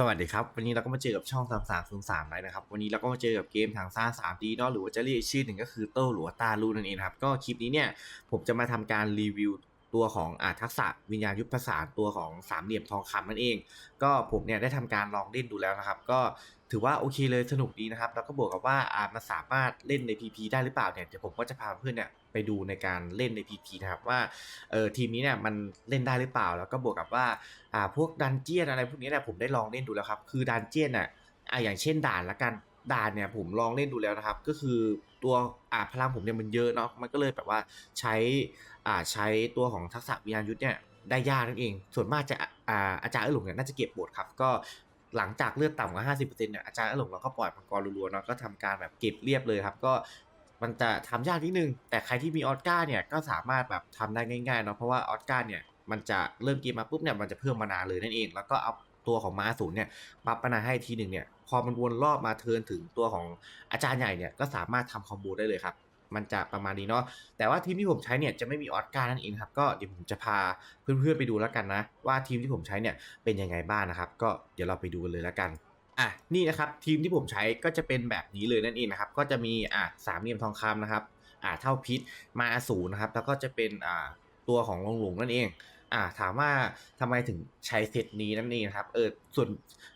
สวัสดีครับ วันนี้เราก็มาเจอกับช่อง3303ไลน์นะครับ วันนี้เราก็มาเจอกับเกมทางซ่าสามดีเนาะหรือว่าจะเรียกชื่อหนึ่งก็คือโต้หรือว่าตาลูนั่นเองครับ ก็คลิปนี้เนี่ยผมจะมาทำการรีวิวตัวของอาทักษะวิญญาณยุทธศาสตร์ตัวของสามเหลี่ยมทองคำนั่นเอง ก็ผมเนี่ยได้ทำการลองเล่นดูแล้วนะครับ ก็ ถือว่าโอเคเลยสนุกดีนะครับ แล้วก็บวกกับว่าอามันสามารถเล่นใน PP ได้หรือเปล่าเนี่ยเดี๋ยวผมก็จะพาเพื่อนเนี่ยไปดูในการเล่นใน PP นะครับว่าเออทีมนี้เนี่ยมันเล่นได้หรือเปล่า แล้วก็บวกกับว่าอ่าพวกดันเจียนอะไรพวกนี้เนี่ยผมได้ลองเล่นดูแล้วครับคือดันเจียนอะอ่าอย่างเช่นด่านละกันด่านเนี่ยผมลองเล่นดูแล้วนะครับ ก็คือตัวอ่าพลังผมเนี่ยมันเยอะเนาะมันก็เลยแบบว่าใช้อ่าใช้ตัวของทักษะวิญญาณยุทธเนี่ยได้ยากนั่นเอง ส่วนมากจะอ่าอาจารย์เออหลงเนี่ยน่าจะเก็บบทครับ ก็ หลังจากเลือดต่ำกว่า 50%เนี่ยอาจารย์อหลงเราก็ปล่อยมังกรรัวๆเนาะก็ทำการแบบเก็บเรียบเลยครับ ก็มันจะทำยากนิดนึง แต่ใครที่มีออสการ์เนี่ยก็สามารถแบบทำได้ง่ายๆเนาะเพราะว่าออสการ์เนี่ยมันจะเริ่มเกมมาปุ๊บเนี่ยมันจะเพิ่มมานาเลยนั่นเอง แล้วก็เอาตัวของมาศูนย์เนี่ยปรับมานาให้ทีหนึ่งเนี่ยพอมันวนรอบมาเทินถึงตัวของอาจารย์ใหญ่เนี่ยก็สามารถทำคอมโบได้เลยครับ มันจะประมาณนี้เนาะแต่ว่าทีมที่ผมใช้เนี่ยจะไม่มีออสการ์นั่นเองครับก็เดี๋ยวผมจะพาเพื่อนๆไปดูแล้วกันนะ ว่าทีมที่ผมใช้เนี่ยเป็นยังไงบ้างนะครับ ก็เดี๋ยวเราไปดูกันเลยแล้วกันอะนี่นะครับทีมที่ผมใช้ก็จะเป็นแบบนี้เลยนั่นเองนะครับก็จะมีอะสามเหลี่ยมทองคำนะครับอ่าเท่าพิษมาอสูรนะครับแล้วก็จะเป็นอ่าตัวของลงหลงนั่นเอง อ่าถามว่าทำไมถึงใช้เซตนี้นั่นเองนะครับเออส่วน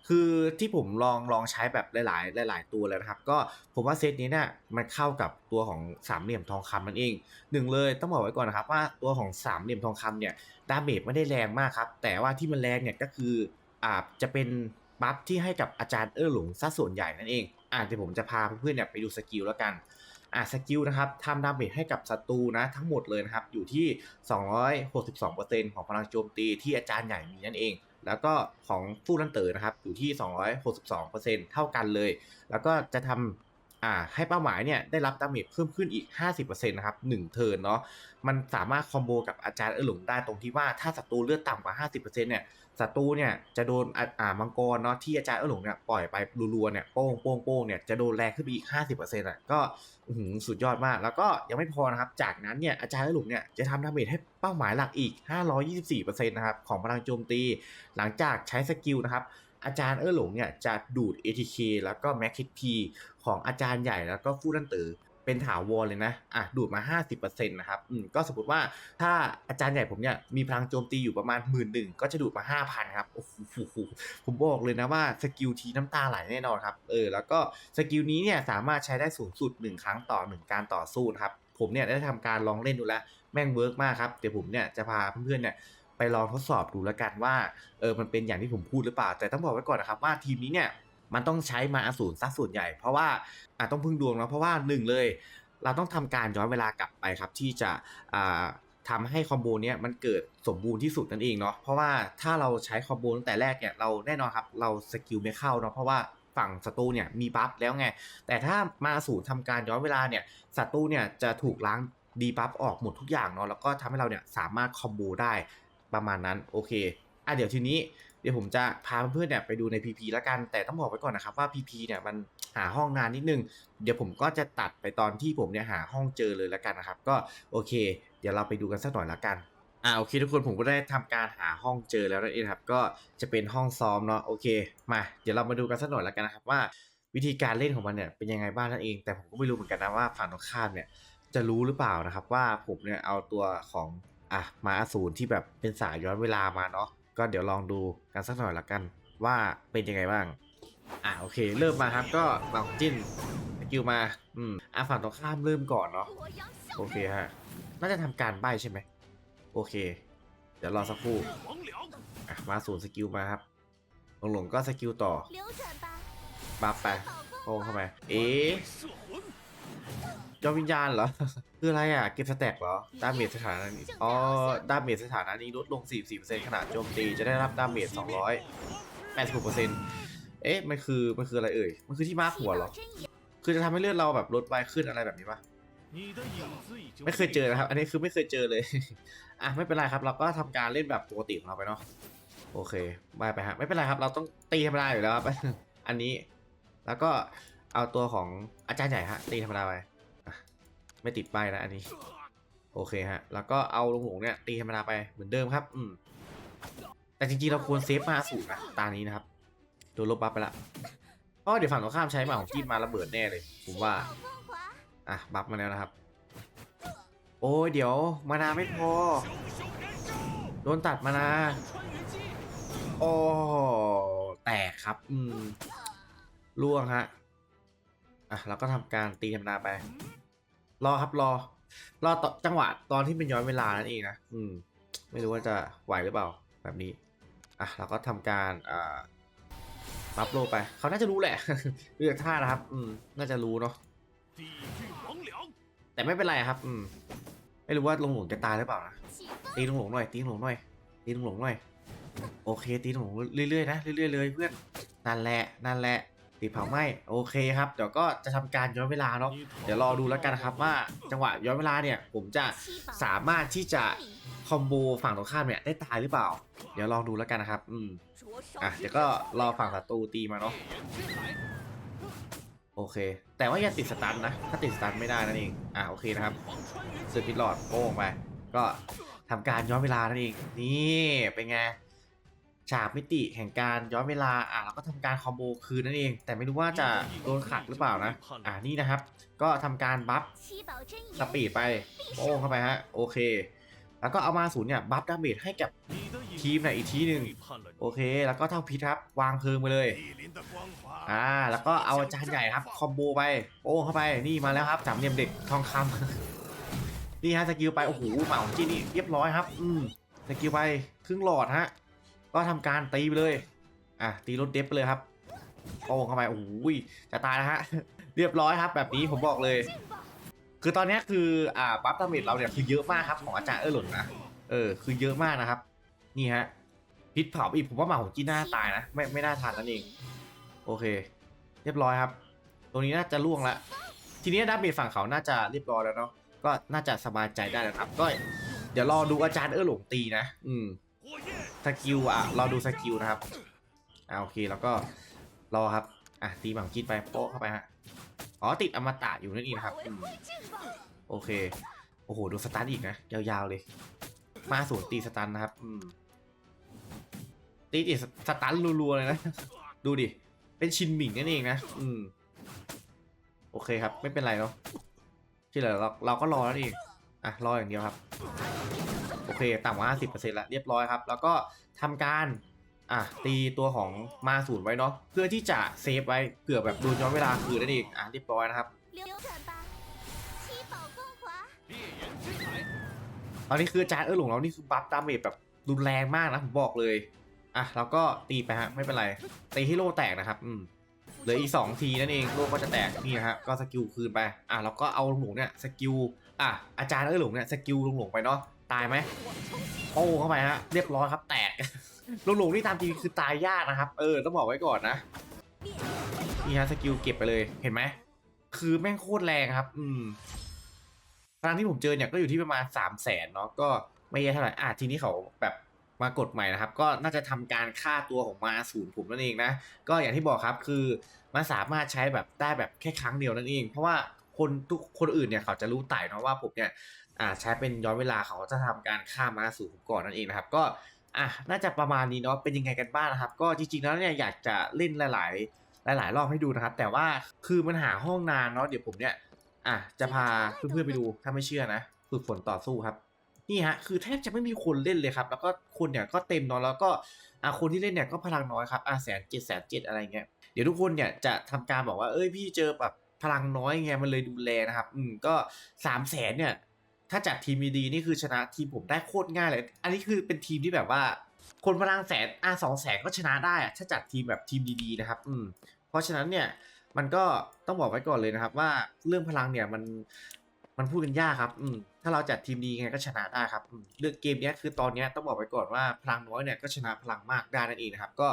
คือที่ผมลองลองใช้แบบหลาย ๆ หลาย ๆ ตัวแล้วนะครับ ก็ผมว่าเซตนี้เนี่ยมันเข้ากับตัวของสามเหลี่ยมทองคำนั่นเองหนึ่งเลยต้องบอกไว้ก่อนนะครับว่าตัวของสามเหลี่ยมทองคำเนี่ยดาเมจไม่ได้แรงมากครับ แต่ว่าที่มันแรงเนี่ยก็คืออ่าจะเป็นบัฟที่ให้กับอาจารย์เออหลงซะส่วนใหญ่นั่นเองอ่าเดี๋ยวผมจะพาเพื่อนๆเนี่ยไปดูสกิลแล้วกัน อะสกิลนะครับทำดาเมจให้กับศัตรูนะทั้งหมดเลยนะครับ อยู่ที่ 262%ของพลังโจมตีที่อาจารย์ใหญ่มีนั่นเอง แล้วก็ของฟู่ลันเตอร์นะครับ อยู่ที่ 262%เท่ากันเลย แล้วก็จะทำอ่าให้เป้าหมายเนี่ยได้รับดาเมจเพิ่มขึ้นอีก 50%นะครับ1เทิร์นเนาะมันสามารถคอมโบกับอาจารย์เออหลงได้ตรงที่ว่าถ้าศัตรูเลือดต่ำกว่า 50%เนี่ย ศัตรูเนี่ยจะโดนอ่ามังกรเนาะที่อาจารย์เออหลงเนี่ยปล่อยไปรัวๆเนี่ยโป้งโป้งโป้งเนี่ยจะโดนแรงขึ้นไปอีก 50%อะก็อื้อหืสุดยอดมาก แล้วก็ยังไม่พอนะครับ จากนั้นเนี่ยอาจารย์เอหลุมเนี่ยจะทำดาเมจให้เป้าหมายหลักอีก 524%นะครับของพลังโจมตี หลังจากใช้สกิลนะครับอาจารย์เออหลงเนี่ยจะดูด ATK แล้วก็ Max HP ของอาจารย์ใหญ่แล้วก็ฟู่ดันเตอ เป็นถาวรเลยนะอะดูดมา 50%นะครับอืมก็สมมติว่าถ้าอาจารย์ใหญ่ผมเนี่ยมีพลังโจมตีอยู่ประมาณหมื่นหนึ่งก็จะดูดมา 5,000ครับโอ้โหผมบอกเลยนะว่าสกิลทีน้ำตาไหลแน่นอนครับเออแล้วก็สกิลนี้เนี่ยสามารถใช้ได้สูงสุด 1 ครั้งต่อ 1 การต่อสู้ครับผมเนี่ยได้ทำการลองเล่นดูแล้วแม่งเวิร์กมากครับเดี๋ยวผมเนี่ยจะพาเพื่อนๆเนี่ยไปลองทดสอบดูแล้วกันว่าเออมันเป็นอย่างที่ผมพูดหรือเปล่า แต่ต้องบอกไว้ก่อนนะครับว่าทีมนี้เนี่ย มันต้องใช้มาอสูรซะส่วนใหญ่ เพราะว่าอะต้องพึ่งดวงเนาะเพราะว่าหนึ่งเลย เราต้องทำการย้อนเวลากลับไปครับ ที่จะอ่าทำให้คอมโบเนี้ยมันเกิดสมบูรณ์ที่สุดนั่นเองเนาะเพราะว่าถ้าเราใช้คอมโบตั้งแต่แรกเนี่ยเราแน่นอนครับเราสกิลไม่เข้าเนาะเพราะว่าฝั่งศัตรูเนี่ยมีบัฟแล้วไง แต่ถ้ามาสูรทำการย้อนเวลาเนี่ยศัตรูเนี่ยจะถูกล้างดีบัฟออกหมดทุกอย่างเนาะแล้วก็ทำให้เราเนี่ยสามารถคอมโบได้ประมาณนั้นโอเคอะเดี๋ยวทีนี้ เดี๋ยวผมจะพาเพื่อนๆเนี่ยไปดูใน PP แล้วกัน แต่ต้องบอกไว้ก่อนนะครับว่า PP เนี่ยมันหาห้องนานนิดนึง เดี๋ยวผมก็จะตัดไปตอนที่ผมเนี่ยหาห้องเจอเลยแล้วกันนะครับ ก็โอเค เดี๋ยวเราไปดูกันสักหน่อยแล้วกันอ่าโอเคทุกคนผมก็ได้ทำการหาห้องเจอแล้วนั่นเองครับ ก็จะเป็นห้องซ้อมเนาะโอเค มาเดี๋ยวเรามาดูกันสักหน่อยแล้วกันนะครับว่าวิธีการเล่นของมันเนี่ยเป็นยังไงบ้างนั่นเอง แต่ผมก็ไม่รู้เหมือนกันนะว่าฝั่งตรงข้ามเนี่ยจะรู้หรือเปล่านะครับว่าผมเนี่ยเอาตัวของอะมาอสูรที่แบบเป็นสายย้อนเวลามาเนาะ ก็เดี๋ยวลองดูกันสักหน่อยละกัน ว่าเป็นยังไงบ้าง อ่าโอเค เริ่มมาครับก็ลองจิ้นกิวมา อืมอะฝั่งตรงข้ามเริ่มก่อนเนาะโอเคฮะน่าจะทำการใบใช่ไหมโอเค เดี๋ยวรอสักครู่มาสูนสกิลมาครับหลงหลงก็สกิลต่อบัฟไปโอ้เข้าไปเอ๊ะ ยอมวิญญาณเหรอ คืออะไรอะ เก็บสแต็กเหรอ ดาเมจสถานะนี้อ๋อ ดาเมจสถานะนี้ลดลง 44%ขณะโจมตี จะได้รับดาเมจ286%เอ๊ะ มันคือ มันคืออะไรเอ่ย มันคือที่มาร์คหัวเหรอ คือจะทำให้เลือดเราแบบลดไวขึ้นอะไรแบบนี้ปะไม่เคยเจอนะครับ อันนี้คือไม่เคยเจอเลย อะ ไม่เป็นไรครับ เราก็ทำการเล่นแบบปกติของเราไปเนาะ โอเคบายไปฮะ ไม่เป็นไรครับ เราต้องตีธรรมดาอยู่แล้วครับ อันนี้ แล้วก็เอาตัวของอาจารย์ใหญ่ฮะตีธรรมดาไป ไม่ติดป้ายนะอันนี้ โอเคฮะ แล้วก็เอาลงหลงเนี่ยตีธรรมดาไปเหมือนเดิมครับ อืม แต่จริงๆเราควรเซฟมาสูตรนะตานี้นะครับ โดนลบบัฟไปละเพราะเดี๋ยวฝั่งตรงข้ามใช้มาของจีนมาระเบิดแน่เลย ผมว่า อะ บัฟมาแล้วนะครับ โอ้ยเดี๋ยวมานาไม่พอ โดนตัดมานาโอ้แตกครับ อืมล่วงฮะ อะเราก็ทำการตีธรรมดาไป รอครับรอ รอต่อจังหวะตอนที่เป็นย้อนเวลานั่นเองนะอืม ไม่รู้ว่าจะไหวหรือเปล่าแบบนี้ อะเราก็ทำการอ่าบัฟโลไป เขาน่าจะรู้แหละเลือกท่านะครับ อืม น่าจะรู้เนาะแต่ไม่เป็นไรครับ อืม ไม่รู้ว่าลงหลงจะตายหรือเปล่านะตีลงหลงหน่อยตีลงหลงหน่อยตีลงหลงหน่อยโอเคตีลงหลงเรื่อยๆนะเรื่อยๆเลยเพื่อนนั่นแหละนั่นแหละ ตีเผาไหม้โอเคครับเดี๋ยวก็จะทำการย้อนเวลาเนาะเดี๋ยวรอดูแล้วกันนะครับว่าจังหวะย้อนเวลาเนี่ยผมจะสามารถที่จะคอมโบฝั่งตรงข้ามเนี่ยได้ตายหรือเปล่า เดี๋ยวลองดูแล้วกันนะครับอืมอะเดี๋ยวก็รอฝั่งศัตรูตีมาเนาะโอเค แต่ว่าอย่าติดสตันนะถ้าติดสตันไม่ได้นั่นเองอะโอเคนะครับสืบพิดหลอดโป้งไปก็ทำการย้อนเวลานั่นเองนี่เป็นไง ฉากมิติแห่งการย้อนเวลาอะเราก็ทำการคอมโบคืนนั่นเอง แต่ไม่รู้ว่าจะโดนขัดหรือเปล่านะอะนี่นะครับ ก็ทำการบัฟสปีดไปโป้เข้าไปฮะโอเค แล้วก็เอามาศูนย์เนี่ยบัฟดาเมจให้กับทีมไหนอีกทีหนึ่งโอเค แล้วก็เท่าพิษครับ วางเพลิงไปเลยอ่าแล้วก็เอาอาจารย์ใหญ่ครับคอมโบไปโป้เข้าไปนี่มาแล้วครับสามเหลี่ยมเด็กทองคำนี่ฮะสกิลไปโอ้โหเหมาจีนี่เรียบร้อยครับ อืมสกิลไปครึ่งหลอดฮะ ก็ทำการตีไปเลย อะตีรถเดฟไปเลยครับโป้งเข้าไปโอ้โหจะตายแล้วฮะเรียบร้อยครับ แบบนี้ผมบอกเลย คือตอนนี้คืออ่าบัฟดาเมจเราเนี่ยคือเยอะมากครับของอาจารย์เออหล่นนะเออคือเยอะมากนะครับ นี่ฮะพิษเผาอีกผมว่าหมาของจีน่าตายนะไม่ไม่น่าทานนั่นเองโอเค เรียบร้อยครับ ตรงนี้น่าจะล่วงล้วทีนี้ดาเมจฝั่งเขาน่าจะเรียบร้อยแล้วเนาะก็น่าจะสบายใจได้แล้วครับ ก็ เดี๋ยวรอดูอาจารย์เออหลงตีนะ อืม สกิลอะรอดูสกิลนะครับอ่าโอเคแล้วก็รอครับอะตีบังกิดไปโป๊ะเข้าไปฮะอ๋อติดอมตะอยู่นั่นเองนะครับโอเคโอ้โหดูสตันอีกนะยาวๆเลย มาศูนตีสตันนะครับตีติดสตันรัวๆเลยนะดูดิเป็นชินหมิงนั่นเองนะอืมโอเคครับ ไม่เป็นไรเนาะที่เหลือเราเราก็รอแล้วเองอะรออย่างเดียวครับ โอเคต่ำกว่า 50%ละเรียบร้อยครับ แล้วก็ทำการอะตีตัวของมาสูนไว้เนาะเพื่อที่จะเซฟไว้เกือบแบบดูย้อนเวลาคืนนั่นเองอะเรียบร้อยนะครับตอนนี้คืออาจารย์เออหลงเรานี่คือบัฟดาเมจแบบรุนแรงมากนะผมบอกเลยอะเราก็ตีไปฮะไม่เป็นไรตีให้โลแตกนะครับอืมเหลืออีก 2 ทีนั่นเองโลก็จะแตกนี่นะฮะก็สกิลคืนไปอะเราก็เอาหลงเนี่ยสกิลอะอาจารย์เออหลงเนี่ยสกิลลงหลงไปเนาะ ตายไหมโอ้เข้าไปฮะเรียบร้อยครับแตกลงหลงนี่ตามจริงคือตายยากนะครับ เออต้องบอกไว้ก่อนนะนี่ฮะสกิลเก็บไปเลยเห็นไหมคือแม่งโคตรแรงครับ อืมทางที่ผมเจอเนี่ยก็อยู่ที่ประมาณ3 0 0แสนเนาะก็ไม่เยอะเท่าไหร่อะทีนี้เขาแบบมากดใหม่นะครับ ก็น่าจะทำการฆ่าตัวของมาศูนย์ผมนั่นเองนะก็อย่างที่บอกครับคือมันสามารถใช้แบบได้แบบแค่ครั้งเดียวนั่นเอง เพราะว่าคนทุกคนอื่นเนี่ยเขาจะรู้ไต่เนาะว่าผมเนี่ย อ่าใช้เป็นย้อนเวลาเขาจะทำการฆ่ามมาศูนย์ผมก่อนนั่นเองนะครับ ก็อะน่าจะประมาณนี้เนาะเป็นยังไงกันบ้างนะครับ ก็จริงๆแล้วเนี่ยอยากจะเล่นหลายๆ หลาย ๆ รอบให้ดูนะครับ แต่ว่าคือมันหาห้องนานเนาะเดี๋ยวผมเนี่ยอะจะพาเพื่อนๆไปดูถ้าไม่เชื่อนะฝึกฝนต่อสู้ครับนี่ฮะคือแทบจะไม่มีคนเล่นเลยครับ แล้วก็คนเนี่ยก็เต็มเนอนแล้วก็อะคนที่เล่นเนี่ยก็พลังน้อยครับอะแสนเจ็ดแสนเจ็ดอะไรเงี้ยเดี๋ยวทุกคนเนี่ยจะทำการบอกว่าเอ้ยพี่เจอแบบพลังน้อยไงมันเลยดูแลนะครับ อืมก็สามแสนเนี่ย ถ้าจัดทีมดีๆนี่คือชนะทีมผมได้โคตรง่ายเลย อันนี้คือเป็นทีมที่แบบว่า คนพลังแสนอะสองแสนก็ชนะได้อะถ้าจัดทีมแบบทีมดีๆนะครับ อืม เพราะฉะนั้นเนี่ยมันก็ต้องบอกไว้ก่อนเลยนะครับ ว่าเรื่องพลังเนี่ยมันมันพูดกันยากครับ อืม ถ้าเราจัดทีมดีไงก็ชนะได้ครับเรื่องเกมนี้คือตอนนี้ต้องบอกไว้ก่อนว่าพลังน้อยเนี่ยก็ชนะพลังมากได้นั่นเองนะครับ ก็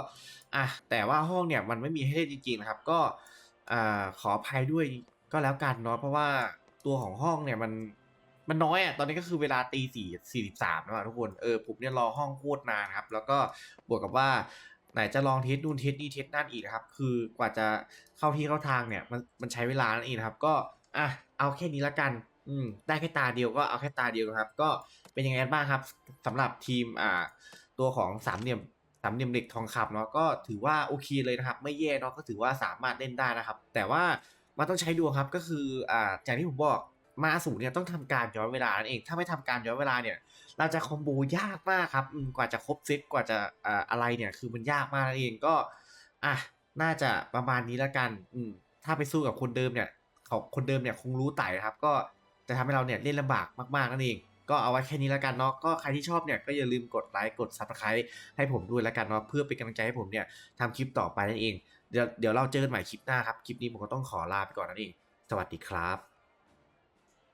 อะ แต่ว่าห้องเนี่ยมันไม่มีให้เล่นจริงๆนะครับ ก็อ่าขออภัยด้วยก็แล้วกันเนาะ เพราะว่าตัวของห้องเนี่ยมัน มันน้อยอะตอนนี้ก็คือเวลาตีสี่สี่สิบสามแล้วทุกคนเออผมเนี่ยรอห้องโคตรนานครับ แล้วก็บวกกับว่าไหนจะลองเทสนู่นเทสนี่เทสนั่นอีกนะครับ คือกว่าจะเข้าที่เข้าทางเนี่ยมันมันใช้เวลานั่นเองครับก็อะเอาแค่นี้ละกันอืมได้แค่ตาเดียวก็เอาแค่ตาเดียวครับ ก็เป็นยังไงบ้างครับสำหรับทีมอ่าตัวของสามเหลี่ยมสามเหลี่ยมเหล็กทองคำเนาะก็ถือว่าโอเคเลยนะครับ ไม่แย่เนาะก็ถือว่าสามารถเล่นได้นะครับ แต่ว่ามันต้องใช้ดวงครับก็คืออ่าอย่างที่ผมบอก มาสูเนี่ยต้องทำการย้อนเวลานั่นเอง ถ้าไม่ทำการย้อนเวลาเนี่ย เราจะคอมโบยากมากครับกว่าจะครบเซตกว่าจะอะไรเนี่ย คือมันยากมากนั่นเองก็อะน่าจะประมาณนี้และกันอืมถ้าไปสู้กับคนเดิมเนี่ยของคนเดิมเนี่ยคงรู้ไต่ครับ ก็จะทำให้เราเนี่ยเล่นลำบากมากๆนั่นเอง ก็เอาไว้แค่นี้และกันเนาะก็ใครที่ชอบเนี่ยก็อย่าลืมกดไลค์กด subscribe ให้ผมด้วยและกันเนาะเพื่อเป็นกำลังใจให้ผมเนี่ยทำคลิปต่อไปนั่นเองเดี๋ยวเดี๋ยวเราเจอกันใหม่คลิปหน้าครับ คลิปนี้ผมก็ต้องขอลาไปก่อนนั่นเอง สวัสดีครับ